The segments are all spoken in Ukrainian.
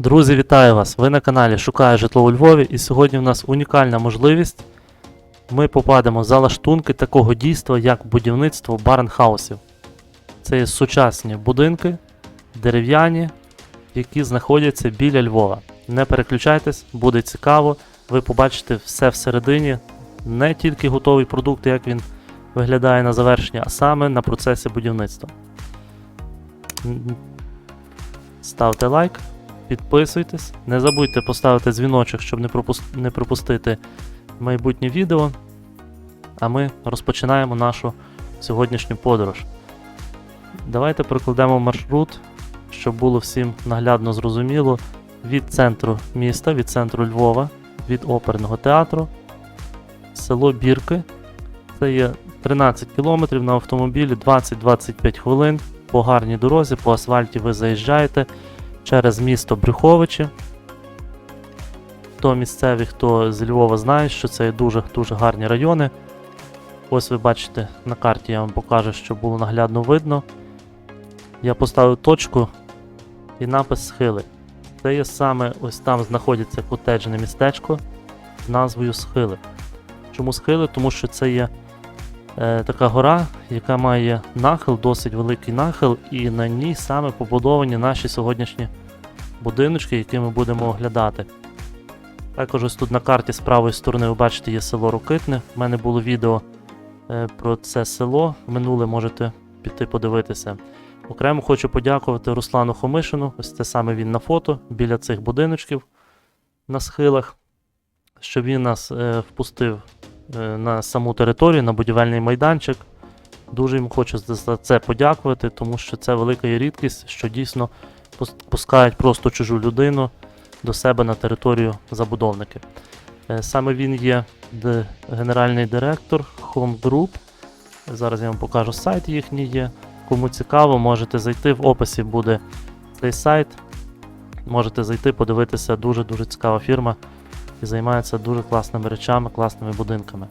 Друзі, вітаю вас! Ви на каналі Шукаю житло у Львові, і сьогодні в нас унікальна можливість. Ми попадемо за лаштунки такого дійства, як будівництво барнхаусів. Це є сучасні будинки, дерев'яні, які знаходяться біля Львова. Не переключайтесь, буде цікаво. Ви побачите все всередині, не тільки готовий продукт, як він виглядає на завершення, а саме на процесі будівництва. Ставте лайк, підписуйтесь, не забудьте поставити дзвіночок, щоб не, пропус- не пропустити майбутнє відео. А ми розпочинаємо нашу сьогоднішню подорож. Давайте прокладемо маршрут, щоб було всім наглядно зрозуміло від центру міста, від центру Львова, від оперного театру, село Бірки. Це є 13 кілометрів на автомобілі 20-25 хвилин. По гарній дорозі, по асфальті ви заїжджаєте через місто Брюховичі. Хто місцеві, хто з Львова знає, що це дуже дуже гарні райони. Ось ви бачите на карті, я вам покажу, щоб було наглядно видно. Я поставив точку і напис схили. Це є саме ось там знаходиться котеджне містечко з назвою Схили. Чому схили? Тому що це є така гора, яка має нахил, досить великий нахил, і на ній саме побудовані наші сьогоднішні будиночки, які ми будемо оглядати. Також ось тут на карті з правої сторони ви бачите є село Рокитне. У мене було відео е, про це село. Минуле можете піти подивитися. Окремо хочу подякувати Руслану Хомишину. Ось це саме він на фото біля цих будиночків на схилах, що він нас е, впустив е, на саму територію, на будівельний майданчик. Дуже йому хочу за- за це подякувати, тому що це велика є рідкість, що дійсно пускають просто чужу людину до себе на територію забудовники. Е, Саме він є генеральний директор Home Group. Зараз я вам покажу сайт їхній є. Кому цікаво, можете зайти. В описі буде цей сайт. Можете зайти, подивитися, дуже-дуже цікава фірма і займається дуже класними речами, класними будинками.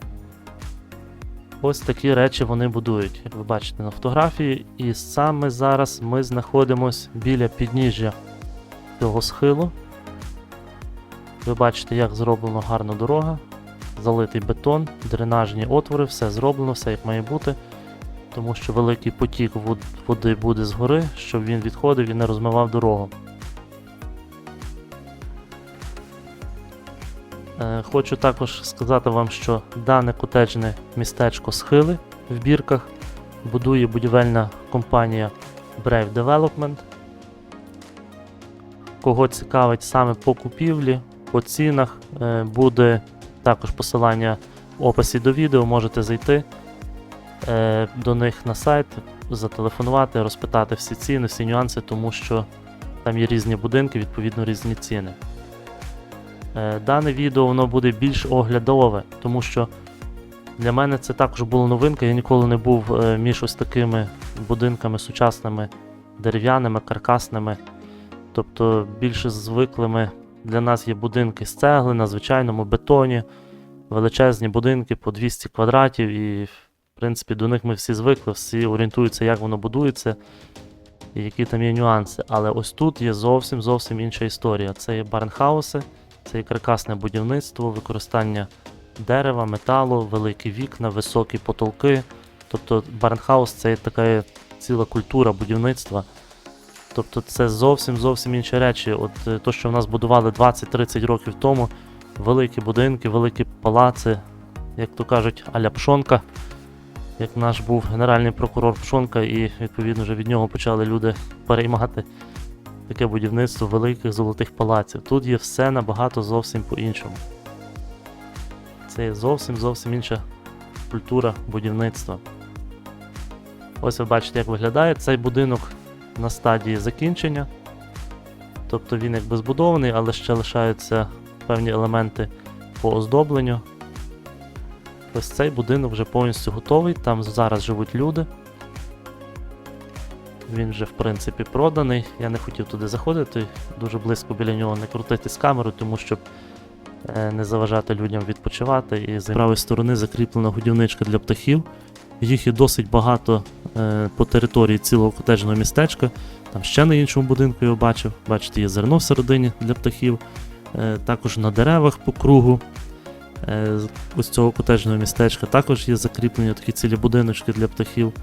Ось такі речі вони будують, як ви бачите на фотографії. І саме зараз ми знаходимося біля підніжжя цього схилу. Ви бачите, як зроблена гарна дорога, залитий бетон, дренажні отвори, все зроблено, все як має бути. Тому що великий потік води буде згори, щоб він відходив і не розмивав дорогу. Хочу також сказати вам, що дане котеджне містечко Схили в бірках будує будівельна компанія Brave Development. Кого цікавить саме по купівлі, по цінах, е, буде також посилання в описі до відео, можете зайти е, до них на сайт, зателефонувати, розпитати всі ціни, всі нюанси, тому що там є різні будинки, відповідно різні ціни. Е, Дане відео воно буде більш оглядове, тому що для мене це також була новинка. Я ніколи не був е, між ось такими будинками сучасними, дерев'яними, каркасними. Тобто більше звиклими для нас є будинки з цегли на звичайному бетоні, величезні будинки по 200 квадратів, і в принципі до них ми всі звикли, всі орієнтуються, як воно будується і які там є нюанси. Але ось тут є зовсім зовсім інша історія. Це є барнхауси, це є каркасне будівництво, використання дерева, металу, великі вікна, високі потолки. Тобто барнхаус це така ціла культура будівництва. Тобто це зовсім зовсім інші речі. От е, то, що в нас будували 20-30 років тому, великі будинки, великі палаци, як то кажуть, аля Пшонка, як наш був генеральний прокурор Пшонка, і відповідно вже від нього почали люди переймати таке будівництво великих золотих палаців. Тут є все набагато зовсім по-іншому. Це є зовсім зовсім інша культура будівництва. Ось ви бачите, як виглядає цей будинок на стадії закінчення. Тобто він якби збудований, але ще лишаються певні елементи по оздобленню. Ось цей будинок вже повністю готовий, там зараз живуть люди. Він вже в принципі проданий. Я не хотів туди заходити, дуже близько біля нього не крутити з камерою, тому щоб е, не заважати людям відпочивати. І з правої сторони закріплена годівничка для птахів. Їх є досить багато е, по території цілого котеджного містечка. Там ще на іншому будинку я бачив. Бачите, є зерно всередині для птахів. Е, також на деревах по кругу ось цього котеджного містечка також є закріплені такі цілі будиночки для птахів.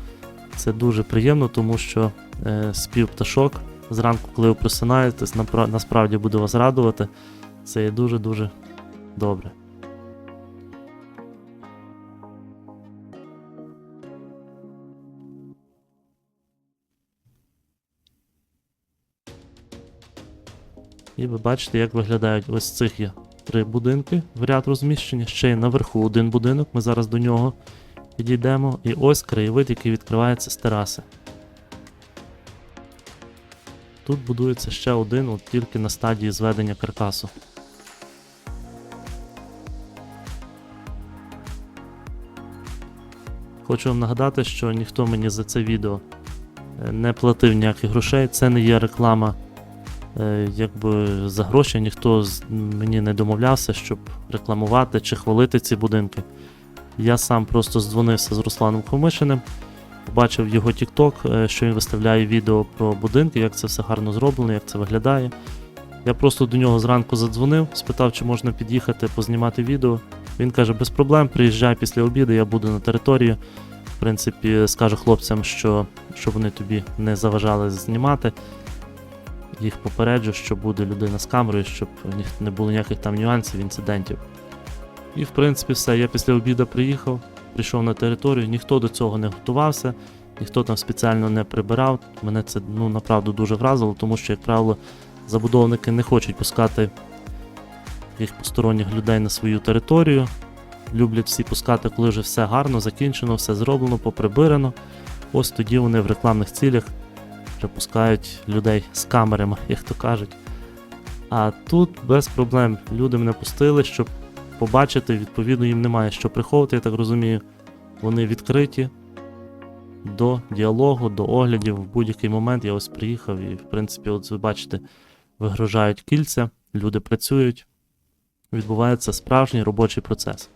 Це дуже приємно, тому що е, спів пташок зранку, коли ви просинаєтесь, насправді буде вас радувати. Це є дуже-дуже добре. І ви бачите, як виглядають ось цих є три будинки в ряд розміщені. Ще є наверху один будинок. Ми зараз до нього підійдемо. І ось краєвид, який відкривається з тераси. Тут будується ще один, от тільки на стадії зведення каркасу. Хочу вам нагадати, що ніхто мені за це відео е, не платив ніяких грошей. Це не є реклама е, якби за гроші, ніхто мені не домовлявся, щоб рекламувати чи хвалити ці будинки. Я сам просто здзвонився з Русланом Хомишиним, побачив його TikTok, е, що він виставляє відео про будинки, як це все гарно зроблено, як це виглядає. Я просто до нього зранку задзвонив, спитав, чи можна під'їхати познімати відео. Він каже, без проблем, приїжджай після обіду, я буду на території. В принципі, скажу хлопцям, що щоб вони тобі не заважали знімати. Їх попереджу, що буде людина з камерою, щоб не було ніяких там нюансів, інцидентів. І в принципі все. Я після обіду приїхав, прийшов на територію, ніхто до цього не готувався, ніхто там спеціально не прибирав. Мене це ну, направду дуже вразило, тому що, як правило, забудовники не хочуть пускати таких посторонніх людей на свою територію. Люблять всі пускати, коли вже все гарно, закінчено, все зроблено, поприбирано. Ось тоді вони в рекламних цілях вже пускають людей з камерами, як то кажуть. А тут без проблем люди мене пустили, щоб побачити, відповідно, їм немає що приховувати, я так розумію. Вони відкриті до діалогу, до оглядів. В будь-який момент я ось приїхав і, в принципі, от ви бачите, вигружають кільця, люди працюють, відбувається справжній робочий процес.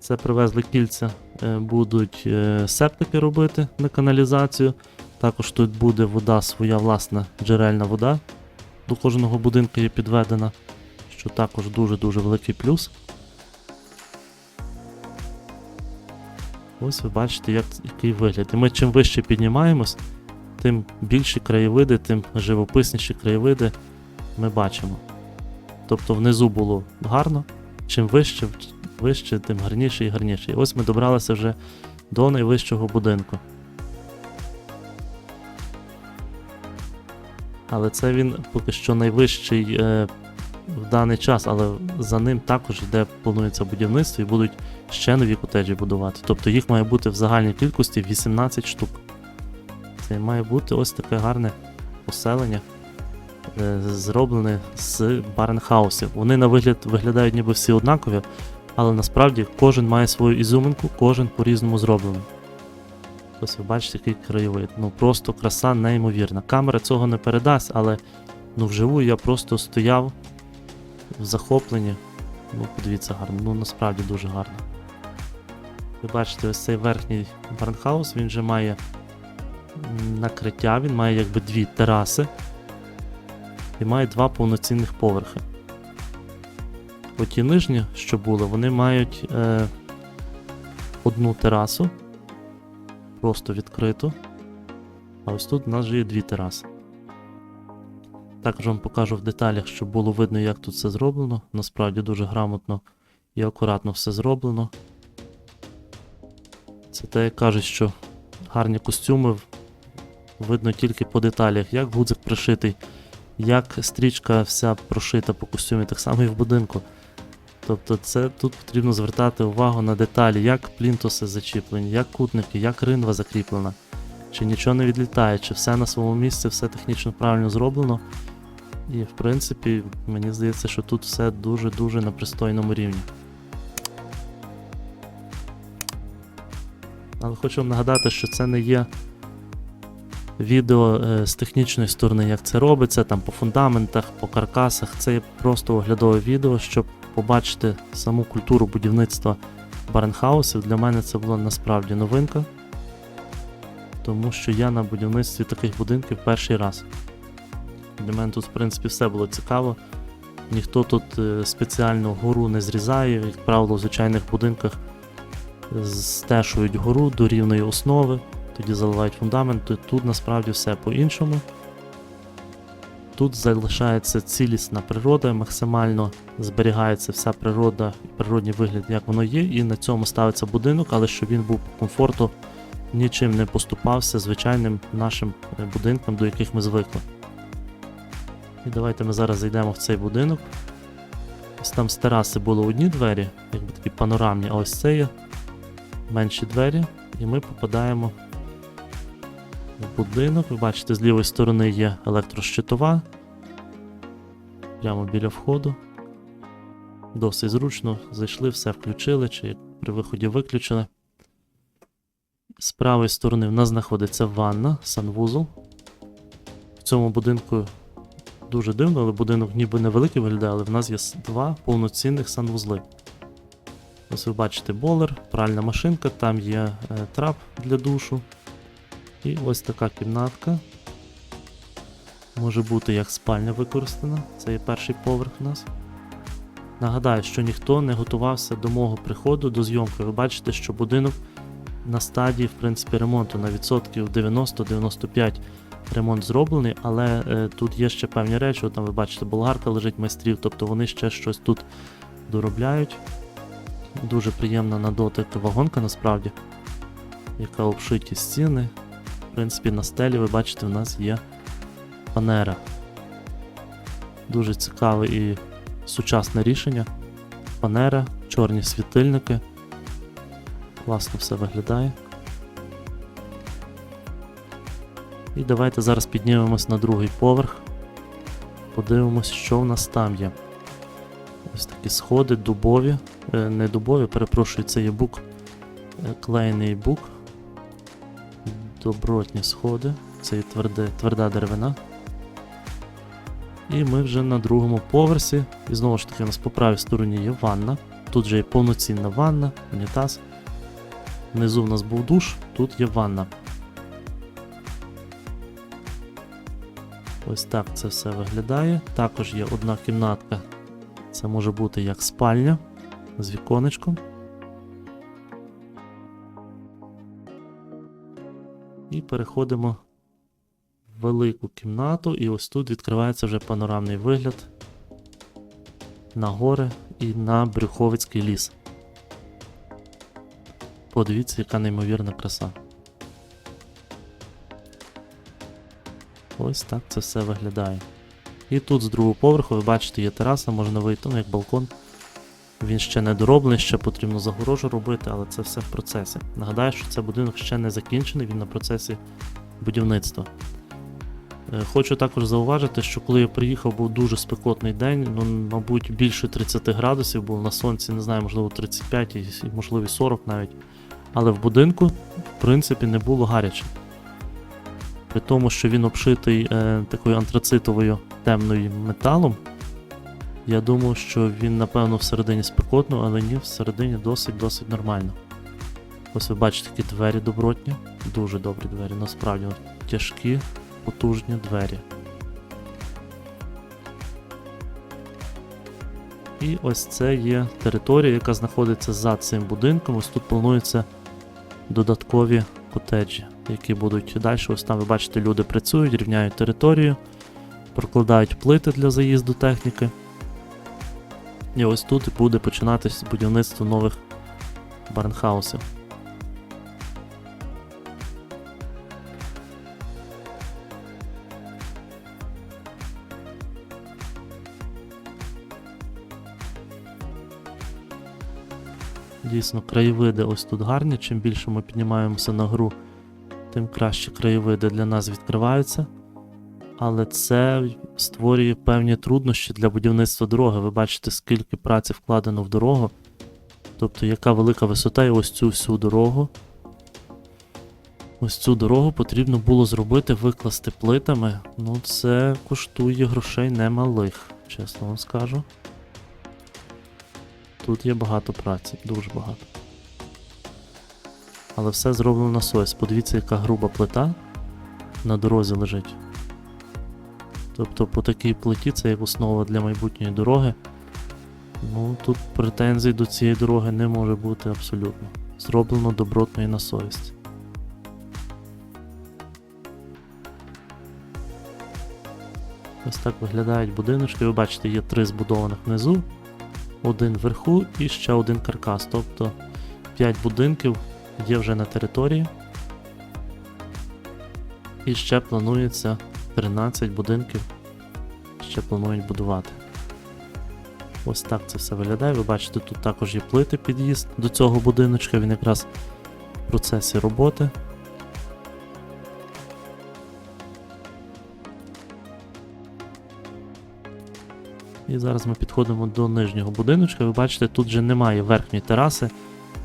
Це привезли кільця, е, будуть е, септики робити на каналізацію. Також тут буде вода, своя власна джерельна вода. До кожного будинку є підведена, що також дуже-дуже великий плюс. Ось ви бачите, як, який вигляд. І ми чим вище піднімаємось, тим більші краєвиди, тим живописніші краєвиди ми бачимо. Тобто внизу було гарно, чим вище, вище, тим гарніше і гарніше. І ось ми добралися вже до найвищого будинку. Але це він поки що найвищий е, в даний час, але за ним також йде планується будівництво і будуть ще нові котеджі будувати. Тобто їх має бути в загальній кількості 18 штук. Це має бути ось таке гарне поселення, е, зроблене з барнхаусів. Вони на вигляд виглядають ніби всі однакові, але насправді кожен має свою ізюминку, кожен по-різному зроблений. Ось ви бачите, який краєвид. Ну просто краса неймовірна. Камера цього не передасть, але ну вживу я просто стояв в захопленні. Ну, подивіться гарно, ну насправді дуже гарно. Ви бачите, ось цей верхній барнхаус, він вже має накриття, він має якби дві тераси і має два повноцінних поверхи. Оті нижні, що були, вони мають е, одну терасу, просто відкриту. А ось тут у нас вже є дві тераси. Також вам покажу в деталях, щоб було видно, як тут все зроблено. Насправді дуже грамотно і акуратно все зроблено. Це те, як кажуть, що гарні костюми видно тільки по деталях, як гудзик пришитий, як стрічка вся прошита по костюмі, так само і в будинку. Тобто це тут потрібно звертати увагу на деталі, як плінтуси зачіплені, як кутники, як ринва закріплена, чи нічого не відлітає, чи все на своєму місці, все технічно правильно зроблено. І в принципі, мені здається, що тут все дуже-дуже на пристойному рівні. Але хочу вам нагадати, що це не є відео е, з технічної сторони, як це робиться, там по фундаментах, по каркасах. Це є просто оглядове відео, щоб побачити саму культуру будівництва баренхаусів. Для мене це була насправді новинка. Тому що я на будівництві таких будинків перший раз. Для мене тут, в принципі, все було цікаво. Ніхто тут е, спеціально гору не зрізає, як правило, в звичайних будинках стешують гору до рівної основи, тоді заливають фундамент. Тут, насправді все по-іншому. Тут залишається цілісна природа, максимально зберігається вся природа природній вигляд, як воно є, і на цьому ставиться будинок, але щоб він був по комфорту, нічим не поступався звичайним нашим е, будинкам, до яких ми звикли. І давайте ми зараз зайдемо в цей будинок. Ось там з тераси були одні двері, якби такі панорамні, а ось це є менші двері, і ми попадаємо в будинок. Ви бачите, з лівої сторони є електрощитова. Прямо біля входу. Досить зручно. Зайшли, все включили, чи при виході виключили. З правої сторони в нас знаходиться ванна, санвузол. В цьому будинку дуже дивно, але будинок ніби невеликий виглядає, але в нас є два повноцінних санвузли. Ось ви бачите болер, пральна машинка, там є е, трап для душу. І ось така кімнатка. Може бути як спальня використана. Це є перший поверх у нас. Нагадаю, що ніхто не готувався до мого приходу до зйомки. Ви бачите, що будинок на стадії, в принципі, ремонту на відсотків 90-95 ремонт зроблений, але е, тут є ще певні речі. Там ви бачите, болгарка лежить майстрів, тобто вони ще щось тут доробляють. Дуже приємна на дотик вагонка насправді, яка обшиті стіни. В принципі, на стелі ви бачите, в нас є панера. Дуже цікаве і сучасне рішення. Панера, чорні світильники. Класно все виглядає. І давайте зараз піднімемось на другий поверх. Подивимось, що в нас там є. Ось такі сходи, дубові. Е, не дубові, перепрошую, це є бук. Е, клеєний бук. Добротні сходи. Це є тверде, тверда деревина. І ми вже на другому поверсі. І знову ж таки, у нас по правій стороні є ванна. Тут же є повноцінна ванна, унітаз. Внизу в нас був душ, тут є ванна. Ось так це все виглядає. Також є одна кімнатка. Це може бути як спальня з віконечком. І переходимо в велику кімнату, і ось тут відкривається вже панорамний вигляд на гори і на Брюховицький ліс. Подивіться, яка неймовірна краса. Ось так це все виглядає. І тут з другого поверху, ви бачите, є тераса, можна вийти, ну як балкон. Він ще не дороблений, ще потрібно загорожу робити, але це все в процесі. Нагадаю, що цей будинок ще не закінчений, він на процесі будівництва. Е, Хочу також зауважити, що коли я приїхав, був дуже спекотний день, ну, мабуть, більше 30 градусів було на сонці, не знаю, можливо, 35 і, і, можливо, 40 навіть. Але в будинку, в принципі, не було гаряче. При тому, що він обшитий е, такою антрацитовою темною металом, я думав, що він, напевно, всередині спекотно, але ні, всередині досить-досить нормально. Ось ви бачите такі двері добротні, дуже добрі двері, насправді тяжкі, потужні двері. І ось це є територія, яка знаходиться за цим будинком. Ось тут плануються додаткові котеджі, які будуть далі. Ось там ви бачите, люди працюють, рівняють територію, прокладають плити для заїзду техніки. І ось тут буде починатися будівництво нових барнхаусів. Дійсно, краєвиди ось тут гарні. Чим більше ми піднімаємося на гру, тим краще краєвиди для нас відкриваються. Але це створює певні труднощі для будівництва дороги. Ви бачите, скільки праці вкладено в дорогу. Тобто, яка велика висота, і ось цю всю дорогу. Ось цю дорогу потрібно було зробити, викласти плитами. Ну, це коштує грошей немалих, чесно вам скажу. Тут є багато праці, дуже багато. Але все зроблено на совість. Подивіться, яка груба плита на дорозі лежить. Тобто по такій плиті це як основа для майбутньої дороги. Ну, тут претензій до цієї дороги не може бути абсолютно. Зроблено добротно і на совість. Ось так виглядають будиночки. Ви бачите, є три збудованих внизу, один вверху і ще один каркас. Тобто 5 будинків є вже на території. І ще планується 13 будинків. Ще планують будувати. Ось так це все виглядає. Ви бачите, тут також є плити під'їзд до цього будиночка, він якраз в процесі роботи. І зараз ми підходимо до нижнього будиночка. Ви бачите, тут вже немає верхньої тераси.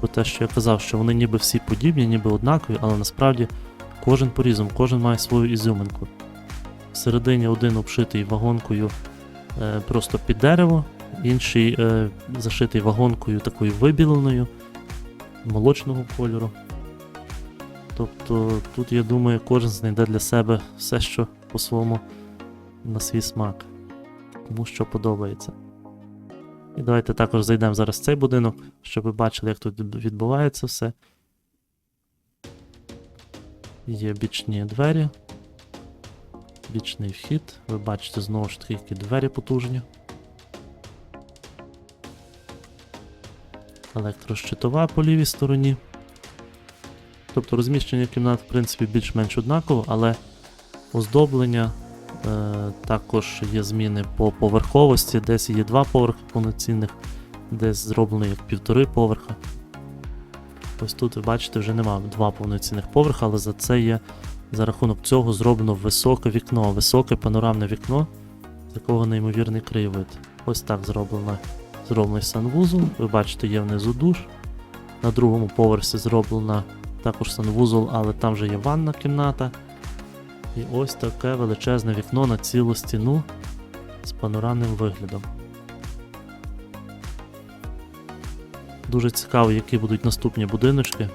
Бо те, що я казав, що вони ніби всі подібні, ніби однакові, але насправді кожен по-різному, кожен має свою ізюминку. Всередині один обшитий вагонкою е, просто під дерево, інший е, зашитий вагонкою такою вибіленою молочного кольору. Тобто тут, я думаю, кожен знайде для себе все, що по-своєму на свій смак. Кому що подобається. І давайте також зайдемо зараз в цей будинок, щоб ви бачили, як тут відбувається все. Є бічні двері. Бічний вхід. Ви бачите знову ж таки, які двері потужні. Електрощитова по лівій стороні. Тобто розміщення кімнат, в принципі, більш-менш однаково, але оздоблення також є зміни по поверховості, десь є два поверхи повноцінних, десь зроблено як півтори поверха. Ось тут ви бачите, вже немає два повноцінних поверха, але за це є за рахунок цього зроблено високе вікно, високе панорамне вікно, з якого неймовірний краєвид. Ось так зроблено, зроблений санвузол. Ви бачите, є внизу душ. На другому поверсі зроблена також санвузол, але там вже є ванна кімната. І ось таке величезне вікно на цілу стіну з панорамним виглядом. Дуже цікаво, які будуть наступні будиночки.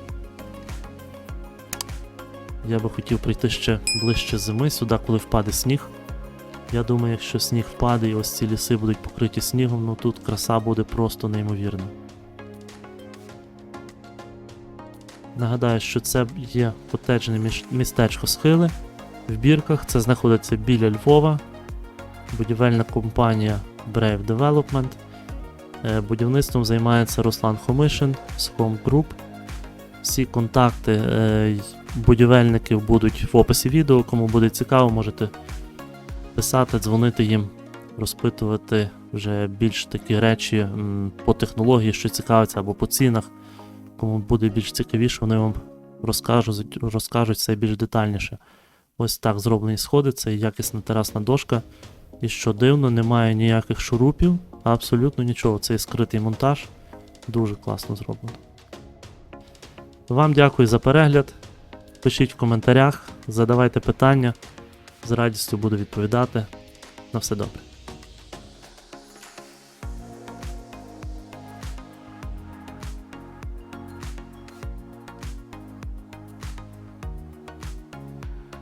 Я би хотів прийти ще ближче зими сюди, коли впаде сніг. Я думаю, якщо сніг впаде і ось ці ліси будуть покриті снігом, ну тут краса буде просто неймовірна. Нагадаю, що це є котеджне містечко Схили в Бірках. Це знаходиться біля Львова. Будівельна компанія Brave Development. Е, Будівництвом займається Руслан Хомишин з Home Group. Всі контакти е, будівельників будуть в описі відео. Кому буде цікаво, можете писати, дзвонити їм, розпитувати вже більш такі речі по технології, що цікавиться, або по цінах. Кому буде більш цікавіше, вони вам розкажуть, розкажуть все більш детальніше. Ось так зроблені сходи, це якісна терасна дошка. І що дивно, немає ніяких шурупів, абсолютно нічого. Це скритий монтаж. Дуже класно зроблено. Вам дякую за перегляд. Пишіть в коментарях, задавайте питання. З радістю буду відповідати. На все добре.